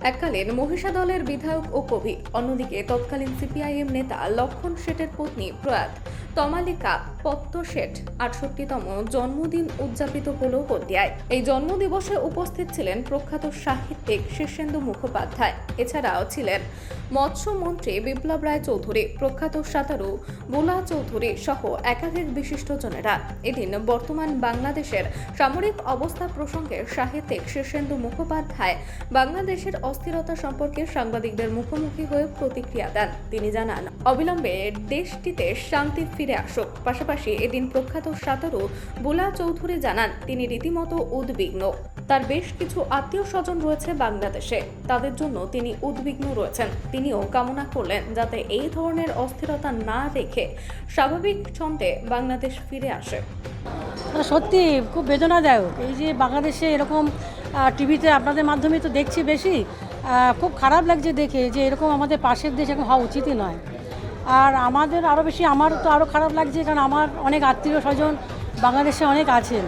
এককালীন মহিষা দলের বিধায়ক ও কবি, অন্যদিকে তৎকালীন সিপিআইএম নেতা লক্ষণ শেঠের পত্নী প্রয়াত তমালিকা পত্ত শেঠ আটষট্টিতম জন্মদিন উদযাপিত হল হলদিয়ায়। এই জন্মদিবসে উপস্থিত ছিলেন প্রখ্যাত সাহিত্যিক শীর্ষেন্দু মুখোপাধ্যায়, এছাড়াও ছিলেন মৎস্যমন্ত্রী বিপ্লব রায় চৌধুরী, প্রখ্যাত সাঁতারু বুলা চৌধুরী সহ একাধিক বিশিষ্টজনেরা এদিন বর্তমান বাংলাদেশের সামরিক অবস্থা প্রসঙ্গে সাহিত্যিক শীর্ষেন্দু মুখোপাধ্যায় বাংলাদেশের অস্থিরতা সম্পর্কে সাংবাদিকদের মুখোমুখি হয়ে প্রতিক্রিয়া দেন। তিনি জানান, অবিলম্বে দেশটিতে শান্তি ফিরে আসুক। পাশাপাশি এদিন প্রখ্যাত সাঁতারু বুলা চৌধুরী জানান, তিনি রীতিমতো উদ্বিগ্ন। তার বেশ কিছু আত্মীয় স্বজন রয়েছে বাংলাদেশে। তাদের জন্য তিনি উদ্বিগ্ন রয়েছেন। তিনিও কামনা করলেন যাতে এই ধরনের অস্থিরতা না রেখে স্বাভাবিক ছন্দে বাংলাদেশ ফিরে আসে। সত্যি খুব বেদনাদায়ক। এই যে বাংলাদেশে এরকম টিভিতে আপনাদের মাধ্যমে তো দেখছি বেশি খুব খারাপ লাগছে দেখে যে এরকম আমাদের পাশের দেশ এখন হওয়া উচিতই নয়। আর আমাদের আরও বেশি, আমার তো আরও খারাপ লাগছে কারণ আমার অনেক আত্মীয় স্বজন বাংলাদেশে অনেক আছেন।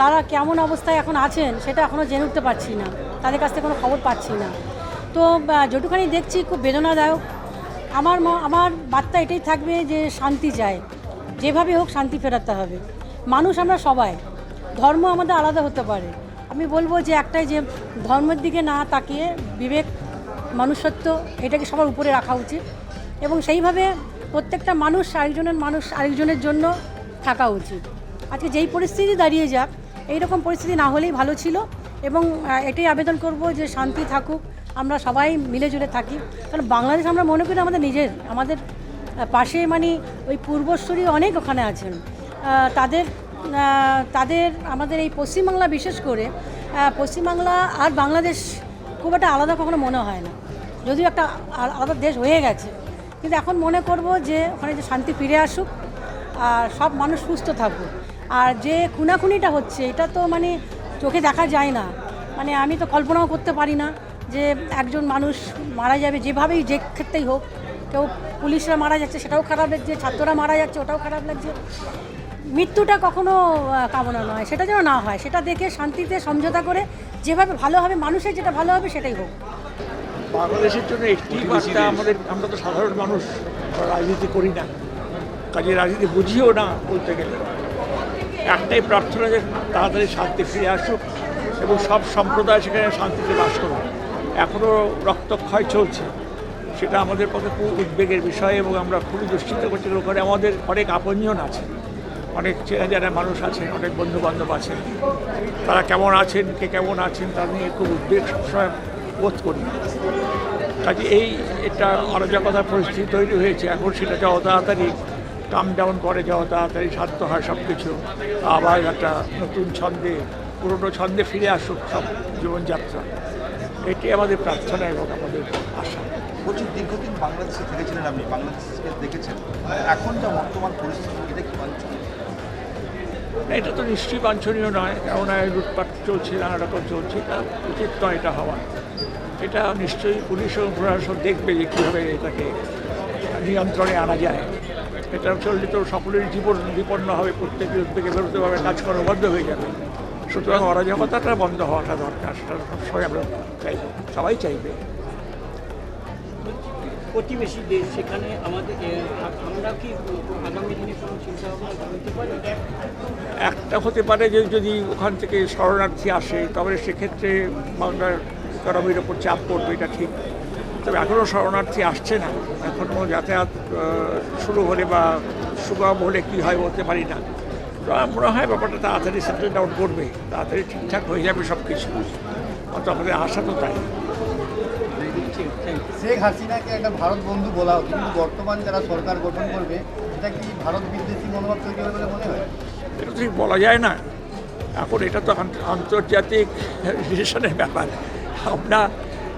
তারা কেমন অবস্থায় এখন আছেন সেটা এখনও জেনে উঠতে পারছি না। তাদের কাছ থেকে কোনো খবর পাচ্ছি না। তো যেটুখানি দেখছি খুব বেদনাদায়ক, আমার আমার বার্তা এটাই থাকবে যে শান্তি চাই। যেভাবে হোক শান্তি ফেরাতে হবে। মানুষ আমরা সবাই, ধর্ম আমাদের আলাদা হতে পারে। আমি বলব যে একটাই যে ধর্মের দিকে না তাকিয়ে বিবেক, মনুষ্যত্ব, এটাকে সবার উপরে রাখা উচিত এবং সেইভাবে প্রত্যেকটা মানুষ আরেকজনের মানুষ আরেকজনের জন্য থাকা উচিত। আজকে যেই পরিস্থিতি দাঁড়িয়ে যাক এইরকম পরিস্থিতি না হলেই ভালো ছিল এবং এটাই আবেদন করব যে শান্তি থাকুক, আমরা সবাই মিলেজুলে থাকি। কারণ বাংলাদেশ আমরা মনে করি আমাদের নিজের, আমাদের পাশে মানে ওই পূর্বস্থরী অনেক ওখানে আছেন। তাদের তাদের আমাদের এই পশ্চিমবাংলা বিশেষ করে পশ্চিমবাংলা আর বাংলাদেশ খুব একটা আলাদা কখনো মনে হয় না। যদিও একটা আলাদা দেশ হয়ে গেছে। কিন্তু এখন মনে করব যে ওখানে যে শান্তি ফিরে আসুক, আর সব মানুষ সুস্থ থাকুক। আর যে খুনাখুনিটা হচ্ছে এটা তো মানে চোখে দেখা যায় না। মানে আমি তো কল্পনাও করতে পারি না যে একজন মানুষ মারা যাবে যেভাবেই যে ক্ষেত্রেই হোক কেউ পুলিশরা মারা যাচ্ছে সেটাও খারাপ লাগছে ছাত্ররা মারা যাচ্ছে ওটাও খারাপ লাগছে। মৃত্যুটা কখনো কামনা নয় সেটা যেন না হয় সেটা দেখে শান্তিতে সমঝোতা করে যেভাবে ভালো হবে মানুষের যেটা ভালো হবে সেটাই হোক। বাংলাদেশের জন্য একটি বার্তা আমাদের আমরা তো সাধারণ মানুষ রাজনীতি করি না। কাজে রাজনীতি বুঝিও না বলতে গেলে। একটাই প্রার্থনা যে তাড়াতাড়ি শান্তি ফিরে আসুক এবং সব সম্প্রদায় সেখানে শান্তিতে বাস করুক। এখনও রক্তক্ষয় চলছে। সেটা আমাদের পক্ষে খুব উদ্বেগের বিষয় এবং আমরা খুবই দুশ্চিন্ত করছি। ওখানে আমাদের অনেক আপনজন আছে। অনেক জানা মানুষ আছেন অনেক বন্ধু বান্ধব আছেন তারা কেমন আছেন, কে কেমন আছেন, তা নিয়ে খুব উদ্বেগ সবসময় বোধ করি। কাজে এই এটা অরাজকতার পরিস্থিতি তৈরি হয়েছে। এখন সেটা যত তাড়াতাড়ি কাম ডাউন করে যত তাড়াতাড়ি শান্ত হয় সব কিছু আবার একটা নতুন ছন্দে পুরনো ছন্দে ফিরে আসুক সব জীবনযাত্রা। এটি আমাদের প্রার্থনা এবং আমাদের আশা। বলছি দীর্ঘদিন বাংলাদেশে থেকেছিলেন আপনি বাংলাদেশকে দেখেছেন। এখন যা বর্তমান পরিস্থিতি এটা কি এটা তো নিশ্চয়ই বাঞ্ছনীয় নয়। কেননা এই লুটপাট চলছে নানা রকম চলছে এটা উচিত নয় এটা হওয়া। এটা নিশ্চয়ই পুলিশ এবং প্রশাসন দেখবে যে কীভাবে এটাকে নিয়ন্ত্রণে আনা যায়। এটা চললে তো সকলের জীবন বিপন্ন হবে প্রত্যেকে উদ্বেগে বেরোতে পারবে কাজকর্ম বন্ধ হয়ে যাবে। সুতরাং অরাজকতাটা বন্ধ হওয়াটা দরকার সেটা সবসময় আমরা চাইব সবাই চাইবে। প্রতিবেশী দেশ সেখানে আমাদের আমরা কি আগামী দিনে কোনো চিন্তা ভাবনা পারি? একটা হতে পারে যে যদি ওখান থেকে শরণার্থী আসে তবে সেক্ষেত্রে বাংলার ইকোনমির ওপর চাপ পড়বে এটা ঠিক। তবে এখনও শরণার্থী আসছে না। এখনও যাতায়াত শুরু হলে বা সুগম হলে কী হয় বলতে পারি না। তো মনে হয় ব্যাপারটা তাড়াতাড়ি সেটেল ডাউন করবে। তাড়াতাড়ি ঠিকঠাক হয়ে যাবে সব কিছু অত আমাদের আশা তো তাই। শেখ হাসিনাকে একটা ভারত বন্ধু বলা হতো কিন্তু বর্তমান যারা সরকার গঠন করবে এটা কি ভারত বিদ্বেষী মনোভাব তৈরি হবে বলে মনে হয়? এটা ঠিক বলা যায় না। এখন এটা তো আন্ত- আন্তর্জাতিক রিলেশনের ব্যাপার। আমরা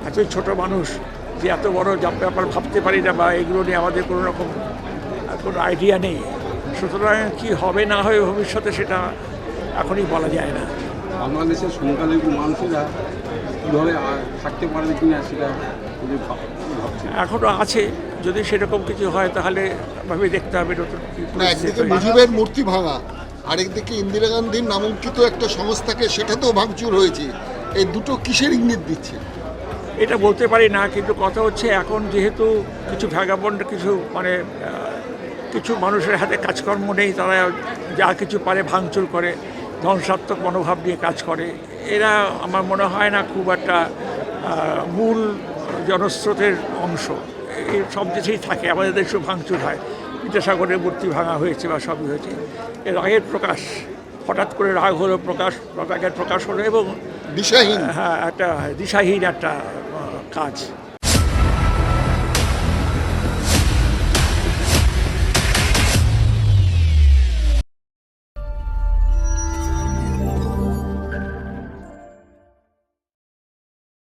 এত ছোট মানুষ যে এত বড় জব ব্যাপার ভাবতে পারি না বা এগুলো নিয়ে আমাদের কোনো রকম কোনো আইডিয়া নেই। সুতরাং কী হবে না হবে ভবিষ্যতে সেটা এখনই বলা যায় না। বাংলাদেশের সংখ্যালঘু মানুষেরা কীভাবে থাকতে পারবে কিনা সেটা এখনও আছে যদি সেরকম কিছু হয় তাহলে ভাবে দেখতে হবে নতুন কি না একদিকে মুজিবের মূর্তি ভাঙা আরেকদিকে ইন্দিরা গান্ধীর নামাঙ্কিত একটা সংস্থাকে সেটাতেও ভাঙচুর হয়েছে। এই দুটো কিসের ইঙ্গিত দিচ্ছে? এটা বলতে পারি না কিন্তু কথা হচ্ছে এখন যেহেতু কিছু ভ্যাগাবন্ড কিছু মানে কিছু মানুষের হাতে কাজকর্ম নেই তারা যা কিছু পারে ভাঙচুর করে ধ্বংসাত্মক মনোভাব নিয়ে কাজ করে। এরা আমার মনে হয় না খুব একটা মূল জনস্রোতের অংশ। এই সব দেশেই থাকে আমাদের দেশেও ভাঙচুর হয়। বিদ্যাসাগরের মূর্তি ভাঙা হয়েছে বা সবই হয়েছে। এর রাগের প্রকাশ হঠাৎ করে রাগ হলো প্রকাশ রাগের প্রকাশ হলো এবং দিশাহীন। হ্যাঁ একটা দিশাহীন একটা কাজ।